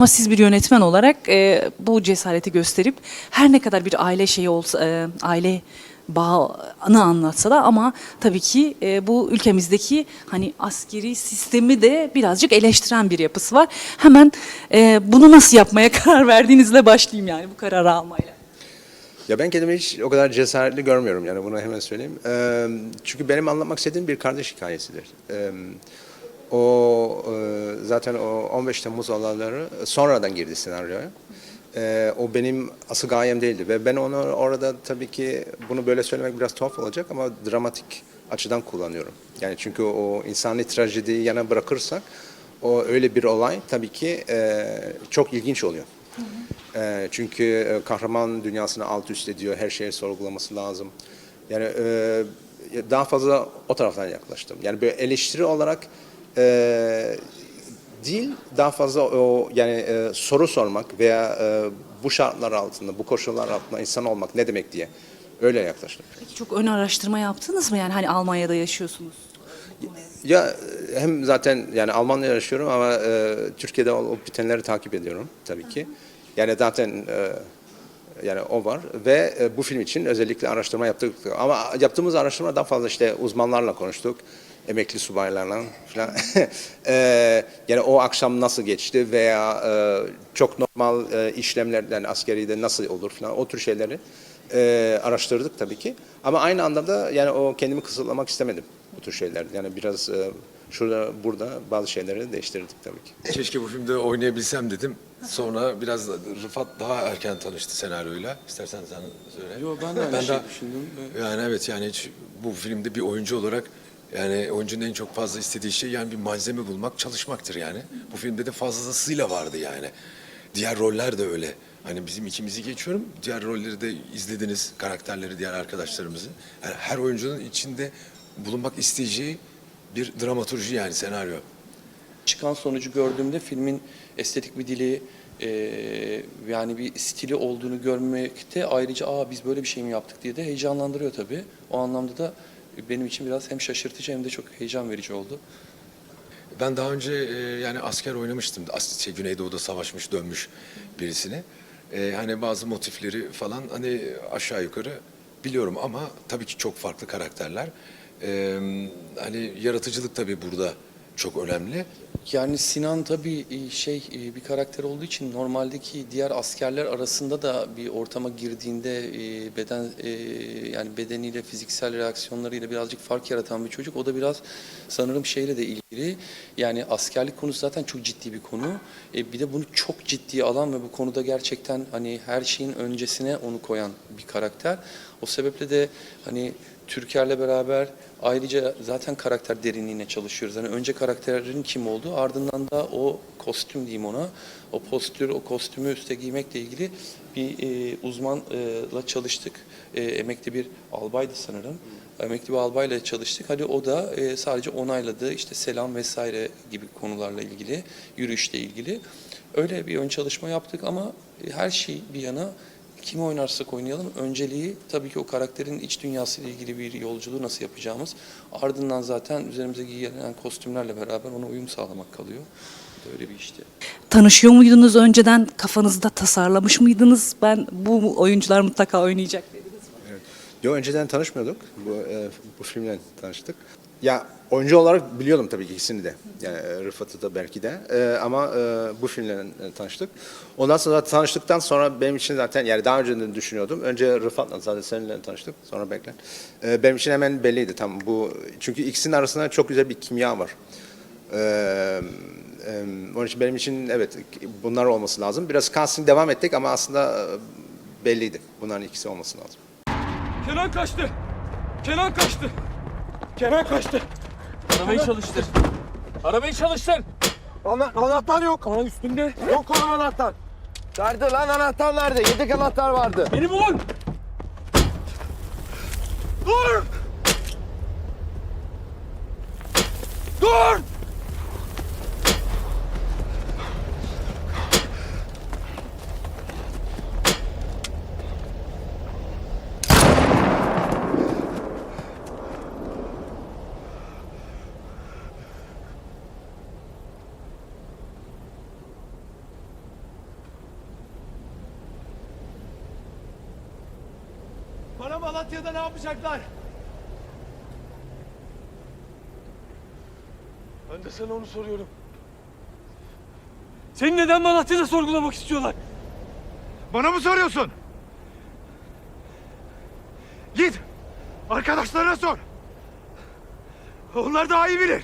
Ama siz bir yönetmen olarak e, bu cesareti gösterip her ne kadar bir aile şeyi olsa, e, aile bağını anlatsa da ama tabii ki e, bu ülkemizdeki hani askeri sistemi de birazcık eleştiren bir yapısı var. Hemen e, bunu nasıl yapmaya karar verdiğinizle başlayayım yani bu kararı almayla. Ya ben kendimi hiç o kadar cesaretli görmüyorum yani bunu hemen söyleyeyim. Ee, çünkü benim anlatmak istediğim bir kardeş hikayesidir. Ee, o e, zaten o 15 Temmuz olayları sonradan girdi senaryoya. Ee, o benim asıl gayem değildi ve ben onu orada tabii ki bunu böyle söylemek biraz tuhaf olacak ama dramatik açıdan kullanıyorum. Yani çünkü o insani trajediyi yana bırakırsak o öyle bir olay tabii ki e, çok ilginç oluyor. E, çünkü e, kahraman dünyasını alt üst ediyor, her şeyi sorgulaması lazım. Yani e, daha fazla o taraftan yaklaştım. Yani böyle eleştiri olarak e, değil, daha fazla o yani e, soru sormak veya e, bu şartlar altında, bu koşullar altında insan olmak ne demek diye öyle yaklaştım. Peki çok ön araştırma yaptınız mı yani hani Almanya'da yaşıyorsunuz? Ya hem zaten yani Almanya'da yaşıyorum ama e, Türkiye'de olup bitenleri takip ediyorum tabii ki. Yani zaten e, yani o var ve e, bu film için özellikle araştırma yaptık. Ama yaptığımız araştırma daha fazla işte uzmanlarla konuştuk. Emekli subaylarla falan. E, yani o akşam nasıl geçti veya e, çok normal e, işlemlerden askeride nasıl olur falan o tür şeyleri e, araştırdık tabii ki. Ama aynı anda da yani o kendimi kısıtlamak istemedim bu tür şeyler. Yani biraz e, şurada burada bazı şeyleri değiştirdik tabii ki. Keşke bu filmde oynayabilsem dedim. Sonra biraz da Rıfat daha erken tanıştı senaryoyla. İstersen sen söyle. Yo, ben de aynı şeyi daha- düşündüm. Yani evet yani hiç bu filmde bir oyuncu olarak yani oyuncunun en çok fazla istediği şey yani bir malzeme bulmak, çalışmaktır yani. Bu filmde de fazlasıyla vardı yani. Diğer roller de öyle. Hani bizim ikimizi geçiyorum. Diğer rolleri de izlediniz, karakterleri, diğer arkadaşlarımızı. Yani her oyuncunun içinde bulunmak isteyeceği bir dramaturji yani senaryo. Çıkan sonucu gördüğümde filmin estetik bir dili, e, yani bir stili olduğunu görmekte ayrıca aa biz böyle bir şey mi yaptık diye de heyecanlandırıyor tabii. O anlamda da benim için biraz hem şaşırtıcı hem de çok heyecan verici oldu. Ben daha önce e, yani asker oynamıştım. As şey, Güneydoğu'da savaşmış, dönmüş birisini. E, hani bazı motifleri falan hani aşağı yukarı biliyorum ama tabii ki çok farklı karakterler. E, hani yaratıcılık tabii burada çok önemli. Yani Sinan tabii e, şey e, bir karakter olduğu için normaldeki diğer askerler arasında da bir ortama girdiğinde e, beden yani bedeniyle fiziksel reaksiyonlarıyla birazcık fark yaratan bir çocuk. O da biraz sanırım şeyle de ilgili. Yani askerlik konusu zaten çok ciddi bir konu. Bir de bunu çok ciddiye alan ve bu konuda gerçekten hani her şeyin öncesine onu koyan bir karakter. O sebeple de hani Türker'le beraber ayrıca zaten karakter derinliğine çalışıyoruz. Hani önce karakterin kim olduğu ardından da o kostüm diyeyim ona. O postür, o kostümü üste giymekle ilgili bir e, uzmanla çalıştık. E, emekli bir albaydı sanırım. Emekli bir albayla çalıştık. Hadi o da e, sadece onayladı. işte selam vesaire gibi konularla ilgili, yürüyüşle ilgili. Öyle bir ön çalışma yaptık ama her şey bir yana kimi oynarsak oynayalım önceliği tabii ki o karakterin iç dünyasıyla ilgili bir yolculuğu nasıl yapacağımız. Ardından zaten üzerimize giyilen kostümlerle beraber ona uyum sağlamak kalıyor. Böyle bir işti. Tanışıyor muydunuz önceden? Kafanızda tasarlamış mıydınız? Ben bu oyuncular mutlaka oynayacak dediniz. Yo önceden tanışmıyorduk. Bu e, bu filmle tanıştık. Ya oyuncu olarak biliyordum tabii ki ikisini de. Yani e, Rıfat'ı da belki de. E, ama e, bu filmle e, tanıştık. Ondan sonra tanıştıktan sonra benim için zaten yani daha önce de düşünüyordum. Önce Rıfat'la zaten seninle tanıştık. Sonra Beklen. E, benim için hemen belliydi tam bu. Çünkü ikisinin arasında çok güzel bir kimya var. E, e, onun için benim için evet bunlar olması lazım. Biraz casting devam ettik ama aslında e, belliydi. Bunların ikisi olması lazım. Kenan kaçtı. Kenan kaçtı. Kenan kaçtı. Arabayı çalıştır. Arabayı çalıştır. Ana, anahtar yok. Kaan üstünde. Yok oğlum anahtar. Nerede lan anahtar nerede? Yedek anahtar vardı. Beni bulun. Dur. Bana Malatya'da ne yapacaklar? Ben de sana onu soruyorum. Seni neden Malatya'da sorgulamak istiyorlar? Bana mı soruyorsun? Git. Arkadaşlarına sor. Onlar daha iyi bilir.